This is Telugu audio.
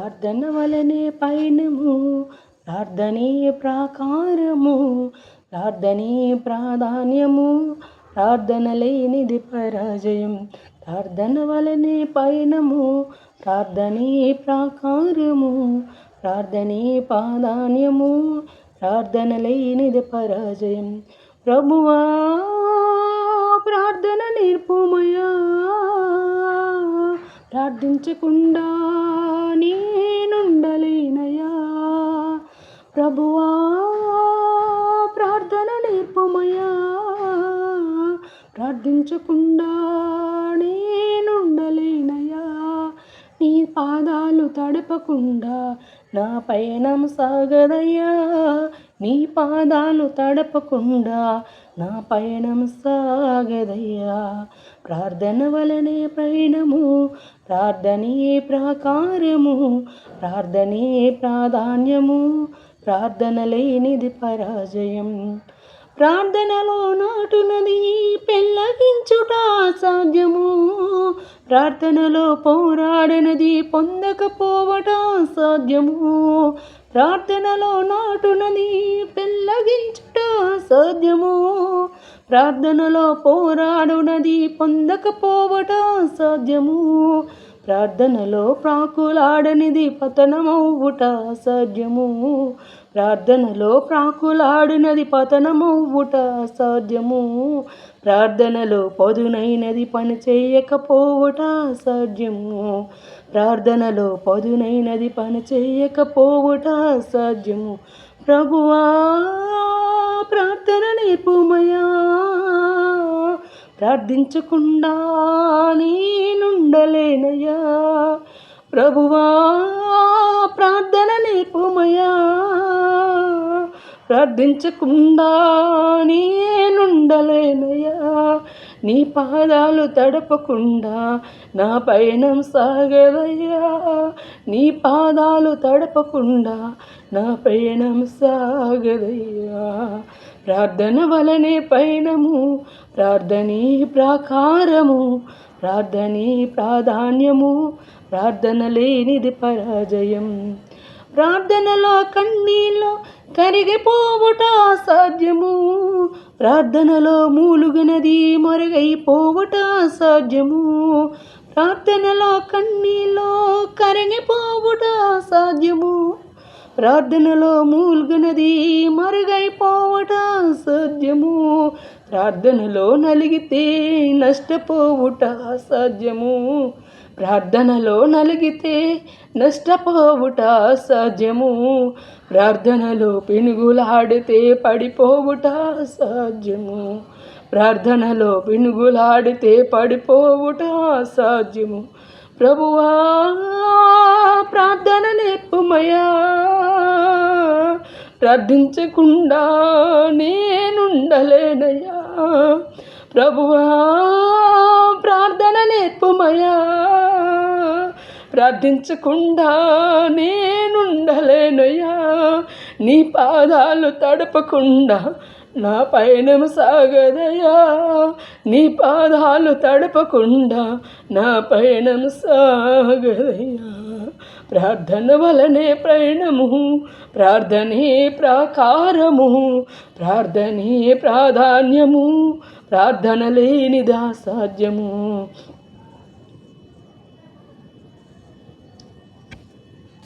ప్రార్థన వలనే పయనము ప్రార్థనే ప్రాకారము ప్రార్థనే ప్రాధాన్యము ప్రార్థన లేనిది పరాజయం. ప్రార్థన వలనే పయనము ప్రార్థనే ప్రాకారము ప్రార్థనే ప్రాధాన్యము ప్రార్థన లేనిది పరాజయం. ప్రభువా ప్రార్థన నేర్పుమయా ప్రార్థించకుండా ప్రార్థించకుండా నేనుండలేనయా నీ పాదాలు తడపకుండా నా పయనం సాగదయ్యా. నీ పాదాలు తడపకుండా నా పయనం సాగదయ్యా. ప్రార్థన వలనే పయనము ప్రార్థనే ప్రాకారము ప్రార్థనే ప్రాధాన్యము ప్రార్థన లేనిది పరాజయం. ప్రార్థనలో సాధ్యము ప్రార్థనలో పోరాడనది పొందకపోవట సాధ్యము. ప్రార్థనలో నాటునది పెళ్ళగించుట సాధ్యము. ప్రార్థనలో పోరాడునది పొందకపోవట సాధ్యము. ప్రార్థనలో ప్రాకులాడనిది పతనమవ్వుట అసాధ్యము. ప్రార్థనలో ప్రాకులాడినది పతనమవ్వుట అసాధ్యము. ప్రార్థనలో పదునైనది పని చేయకపోవుట అసాధ్యము. ప్రార్థనలో పదునైనది పని చేయకపోవుట అసాధ్యము. ప్రభువా ప్రార్థన నేర్పుమయా ప్రార్థించకుండా నేనుండలేనయ్యా. ప్రభువా ప్రార్థన నేర్పుమయా ప్రార్థించకుండా నేనుండలేనయ్యా. నీ పాదాలు తడపకుండా నా పయనం సాగదయ్యా. నీ పాదాలు తడపకుండా నా పయనం సాగదయ్యా. ప్రార్థన వలనే పైనము ప్రార్థనే ప్రాకారము ప్రార్థనే ప్రాధాన్యము ప్రార్థన లేనిది పరాజయం. ప్రార్థనలో కన్నీళ్ళు కరిగిపోవుట అసాధ్యము ప్రార్థనలో మూలుగనది మరుగైపోవుట అసాధ్యము ప్రార్థనలో కన్నీళ్ళు కరిగిపోవుట అసాధ్యము ప్రార్థనలో మూల్గునది మరుగైపోవట అసాధ్యము. ప్రార్థనలో నలిగితే నష్టపోవుట అసాధ్యము. ప్రార్థనలో నలిగితే నష్టపోవుట అసాధ్యము. ప్రార్థనలో పెనుగులాడితే పడిపోవుట అసాధ్యము. ప్రార్థనలో పెనుగులాడితే పడిపోవుట అసాధ్యము. ప్రభువా ప్రార్థన నేర్పుమయా ప్రార్థించకుండా నేనుండలేనయ్యా. ప్రభువా ప్రార్థన నేర్పుమయా ప్రార్థించకుండా నేనుండలేనయ్యా. నీ పాదాలు తడపకుండా నా పయనం సాగదయా నీ పాదాలు తడపకుండా నా పయనం సాగదయా. ప్రార్థన వలనే ప్రయాణము ప్రార్థనే ప్రాకారము ప్రార్థనే ప్రాధాన్యము ప్రార్థన లేనిదా సాధ్యము